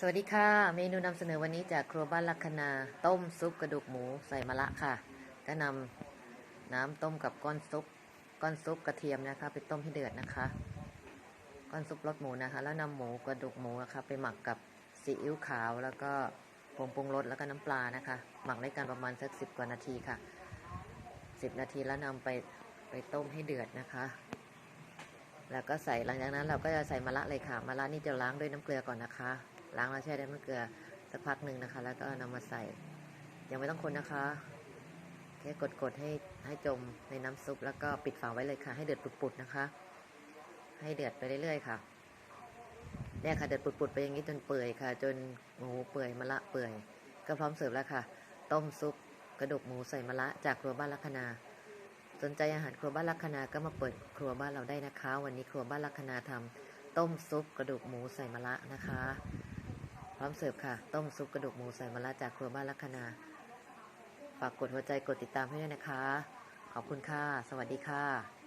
สวัสดีค่ะ เมนูนำเสนอวันนี้จากครัวบ้านลักคณาต้มซุปกระดูกหมูใส่มะระค่ะ ก็นำน้ำต้มกับก้อนซุป ก้อนซุปกระเทียมนะคะ ไปต้มให้เดือดนะคะ ก้อนซุปรสหมูนะคะ แล้วนำหมูกระดูกหมูนะคะไปหมักกับซีอิ๊วขาวแล้วก็ผงปรุงรสแล้วก็น้ำปลานะคะ หมักด้วยกันประมาณสักสิบกว่านาทีค่ะสิบนาทีแล้วนำไปไปต้มให้เดือดนะคะ แล้วก็ใส่หลังจากนั้นเราก็จะใส่มะระเลยค่ะมะระนี่จะล้างด้วยน้ำเกลือก่อนนะคะ ล้างแล้วแช่ได้วยน้ำเกลือสักพักหนึ่งนะคะ แล้วก็นำมาใส่ ยังไม่ต้องคนนะคะ แค่กดๆให้ให้จมในน้ำซุป แล้วก็ปิดฝาไว้เลยค่ะ ให้เดือดปุดๆนะคะ ให้เดือดไปเรื่อยๆค่ะเนี่ยค่ะเดือดปุดๆไปอย่างนี้จนเปื่อยค่ะ จนหมูเปื่อยมะระเปื่อย ก็พร้อมเสิร์ฟแล้วค่ะ ต้มซุปกระดูกหมูใส่มะระจากครัวบ้านลักษณาสนใจอาหารครัวบ้านลักษณาก็มาเปิดครัวบ้านเราได้นะคะ วันนี้ครัวบ้านลักษณาทำต้มซุปกระดูกหมูใส่มะระนะคะ พร้อมเสิร์ฟค่ะ ต้มซุปกระดูกหมูใส่มะระจากครัวบ้านลักษณาฝากกดหัวใจกดติดตามให้ด้วยนะคะ ขอบคุณค่ะ สวัสดีค่ะ